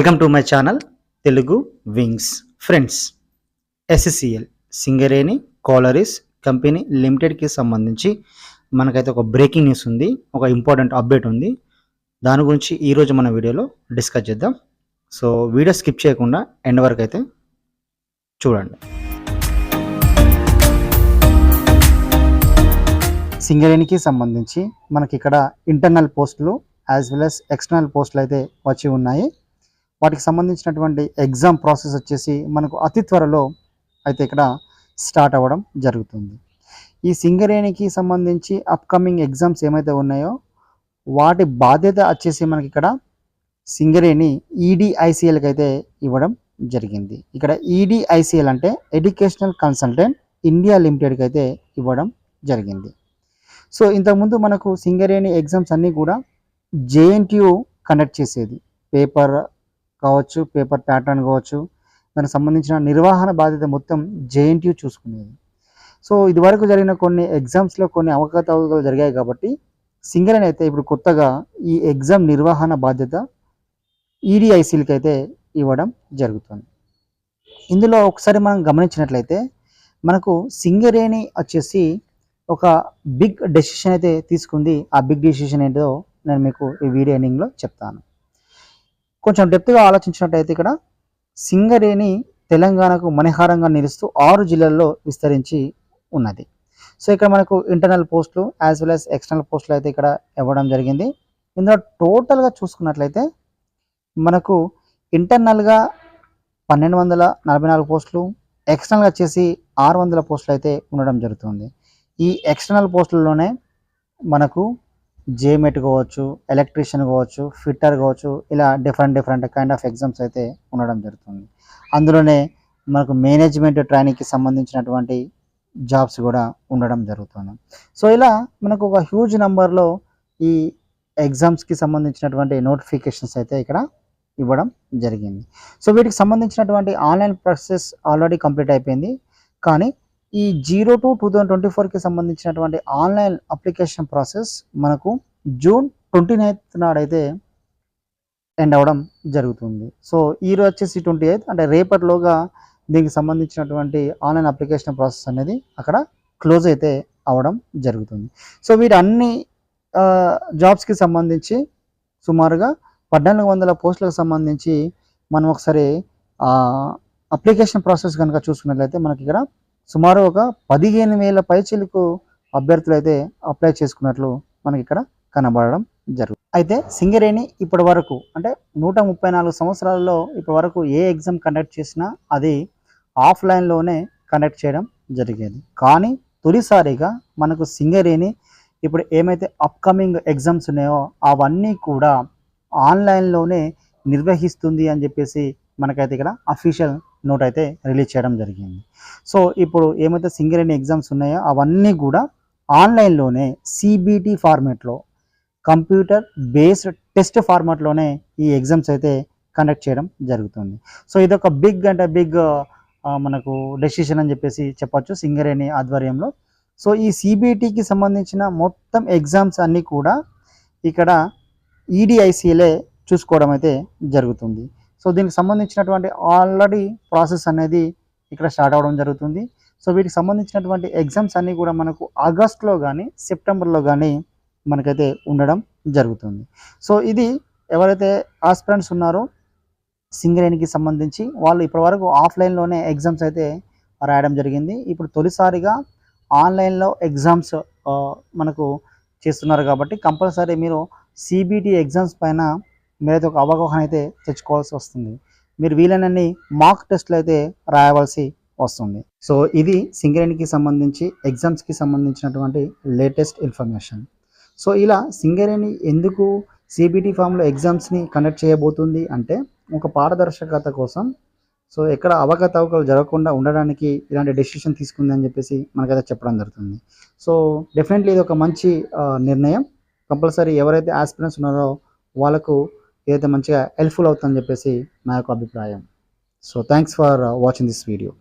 Welcome to my channel Telugu wings friends SSCL Singareni collieries company లిమిటెడ్కి సంబంధించి మనకైతే ఒక బ్రేకింగ్ న్యూస్ ఉంది ఒక ఇంపార్టెంట్ అప్డేట్ ఉంది. దాని గురించి ఈరోజు మన వీడియోలో డిస్కస్ చేద్దాం. సో వీడియో స్కిప్ చేయకుండా ఎండ్ వరకు అయితే చూడండి. సింగరేణికి సంబంధించి మనకి ఇక్కడ ఇంటర్నల్ పోస్టులు యాజ్ వెల్ అస్ ఎక్స్టర్నల్ పోస్టులు అయితే వచ్చి ఉన్నాయి. వాటికి సంబంధించినటువంటి ఎగ్జామ్ ప్రాసెస్ వచ్చేసి మనకు అతి త్వరలో అయితే ఇక్కడ స్టార్ట్ అవ్వడం జరుగుతుంది. ఈ సింగరేణికి సంబంధించి అప్కమింగ్ ఎగ్జామ్స్ ఏమైతే ఉన్నాయో వాటి బాధ్యత వచ్చేసి మనకి ఇక్కడ సింగరేణి ఈడిఐసిఎల్కి అయితే ఇవ్వడం జరిగింది. ఇక్కడ ఈడిఐసిఎల్ అంటే ఎడ్యుకేషనల్ కన్సల్టెంట్ ఇండియా లిమిటెడ్కి అయితే ఇవ్వడం జరిగింది. సో ఇంతకుముందు మనకు సింగరేణి ఎగ్జామ్స్ అన్నీ కూడా జేఎన్టీయు కండక్ట్ చేసేది. పేపర్ కావచ్చు పేపర్ ప్యాటర్న్ కావచ్చు దానికి సంబంధించిన నిర్వహణ బాధ్యత మొత్తం జేఎన్టీయు చూసుకునేది. సో ఇదివరకు జరిగిన కొన్ని ఎగ్జామ్స్లో కొన్ని అవకతవకలు జరిగాయి కాబట్టి సింగరేణి అయితే ఇప్పుడు కొత్తగా ఈ ఎగ్జామ్ నిర్వహణ బాధ్యత ఈడిఐసీలకి అయితే ఇవ్వడం జరుగుతుంది. ఇందులో ఒకసారి మనం గమనించినట్లయితే మనకు సింగరేణి వచ్చేసి ఒక బిగ్ డెసిషన్ అయితే తీసుకుంది. ఆ బిగ్ డెసిషన్ ఏంటో నేను మీకు ఈ వీడియో ఎండింగ్లో చెప్తాను. కొంచెం డెప్త్గా ఆలోచించినట్టయితే ఇక్కడ సింగరేణి తెలంగాణకు మణిహారంగా నిలుస్తూ ఆరు జిల్లాల్లో విస్తరించి ఉన్నది. సో ఇక్కడ మనకు ఇంటర్నల్ పోస్టులు యాజ్ వెల్ యాజ్ ఎక్స్టర్నల్ పోస్టులు అయితే ఇక్కడ ఇవ్వడం జరిగింది. ఇందులో టోటల్గా చూసుకున్నట్లయితే మనకు ఇంటర్నల్గా పన్నెండు వందల నలభై నాలుగు పోస్టులు ఎక్స్టర్నల్గా వచ్చేసి ఆరు వందల పోస్టులు అయితే ఉండడం జరుగుతుంది. ఈ ఎక్స్టర్నల్ పోస్టుల్లోనే మనకు జేమెట్ కావచ్చు ఎలక్ట్రీషియన్ కావచ్చు ఫిట్టర్ కావచ్చు ఇలా different different kind of exams అయితే ఉండడం జరుగుతుంది. అందులోనే మనకు మేనేజ్మెంట్ ట్రైనింగ్కి సంబంధించినటువంటి జాబ్స్ కూడా ఉండడం జరుగుతుంది. సో ఇలా మనకు ఒక హ్యూజ్ నెంబర్లో ఈ ఎగ్జామ్స్కి సంబంధించినటువంటి నోటిఫికేషన్స్ అయితే ఇక్కడ ఇవ్వడం జరిగింది. సో వీటికి సంబంధించినటువంటి ఆన్లైన్ ప్రాసెస్ ఆల్రెడీ కంప్లీట్ అయిపోయింది. కానీ ఈ zero two two thousand twenty ఫోర్కి సంబంధించినటువంటి ఆన్లైన్ అప్లికేషన్ ప్రాసెస్ మనకు జూన్ ట్వంటీ నైన్త్ నాడైతే ఎండ్ అవ్వడం జరుగుతుంది. సో ఈ రోజు వచ్చేసి ట్వంటీ ఎయిత్ అంటే రేపటిలోగా దీనికి సంబంధించినటువంటి ఆన్లైన్ అప్లికేషన్ ప్రాసెస్ అనేది అక్కడ క్లోజ్ అయితే అవడం జరుగుతుంది. సో వీటి అన్ని జాబ్స్కి సంబంధించి సుమారుగా పద్నాలుగు వందల పోస్టులకు సంబంధించి మనం ఒకసారి అప్లికేషన్ ప్రాసెస్ కనుక చూసుకున్నట్లయితే మనకి ఇక్కడ సుమారు ఒక పదిహేను వేల పైచీలకు అభ్యర్థులు అయితే అప్లై చేసుకున్నట్లు మనకి ఇక్కడ కనబడడం జరుగుతుంది. అయితే సింగరేణి ఇప్పటి వరకు అంటే నూట ముప్పై నాలుగు సంవత్సరాలలో ఇప్పటి వరకు ఏ ఎగ్జామ్ కండక్ట్ చేసినా అది ఆఫ్లైన్లోనే కండక్ట్ చేయడం జరిగేది. కానీ తొలిసారిగా మనకు సింగరేణి ఇప్పుడు ఏమైతే అప్కమింగ్ ఎగ్జామ్స్ ఉన్నాయో అవన్నీ కూడా ఆన్లైన్లోనే నిర్వహిస్తుంది అని చెప్పేసి మనకైతే ఇక్కడ అఫీషియల్ నోట్ అయితే రిలీజ్ చేయడం జరిగింది. సో ఇప్పుడు ఏమైతే సింగరేణి ఎగ్జామ్స్ ఉన్నాయో అవన్నీ కూడా ఆన్లైన్లోనే సిబిటి ఫార్మేట్లో కంప్యూటర్ బేస్డ్ టెస్ట్ ఫార్మాట్లోనే ఈ ఎగ్జామ్స్ అయితే కండక్ట్ చేయడం జరుగుతుంది. సో ఇదొక బిగ్ అంటే బిగ్ మనకు డెసిషన్ అని చెప్పేసి చెప్పొచ్చు సింగరేణి ఆధ్వర్యంలో. సో ఈ సిబిటికి సంబంధించిన మొత్తం ఎగ్జామ్స్ అన్నీ కూడా ఇక్కడ ఈడిఐసిఎలే చూసుకోవడం అయితే జరుగుతుంది. సో దీనికి సంబంధించినటువంటి ఆల్రెడీ ప్రాసెస్ అనేది ఇక్కడ స్టార్ట్ అవ్వడం జరుగుతుంది. సో వీటికి సంబంధించినటువంటి ఎగ్జామ్స్ అన్నీ కూడా మనకు ఆగస్ట్లో కానీ సెప్టెంబర్లో కానీ మనకైతే ఉండడం జరుగుతుంది. సో ఇది ఎవరైతే ఆస్పిరెంట్స్ ఉన్నారో సింగరేణికి సంబంధించి వాళ్ళు ఇప్పటివరకు ఆఫ్లైన్లోనే ఎగ్జామ్స్ అయితే రాయడం జరిగింది. ఇప్పుడు తొలిసారిగా ఆన్లైన్లో ఎగ్జామ్స్ మనకు చేస్తున్నారు కాబట్టి కంపల్సరీ మీరు సిబిటి ఎగ్జామ్స్ పైన మీరైతే ఒక అవగాహన అయితే తెచ్చుకోవాల్సి వస్తుంది. మీరు వీలైనన్ని మాక్ టెస్ట్లు అయితే రాయవలసి వస్తుంది. సో ఇది సింగరేణికి సంబంధించి ఎగ్జామ్స్కి సంబంధించినటువంటి లేటెస్ట్ ఇన్ఫర్మేషన్ సో ఇలా సింగరేణి ఎందుకు సిబిటి ఫామ్లో ఎగ్జామ్స్ని కండక్ట్ చేయబోతుంది అంటే ఒక పారదర్శకత కోసం సో ఎక్కడ అవకతవకలు జరగకుండా ఉండడానికి ఇలాంటి డెసిషన్ తీసుకుంది అని చెప్పేసి మనకైతే చెప్పడం జరుగుతుంది. సో డెఫినెట్లీ ఇది ఒక మంచి నిర్ణయం. కంపల్సరీ ఎవరైతే ఆస్పిరెంట్స్ ఉన్నారో వాళ్ళకు ఏదైతే మంచిగా హెల్ప్ఫుల్ అవుతుందని చెప్పేసి నా యొక్క అభిప్రాయం. So thanks for watching this video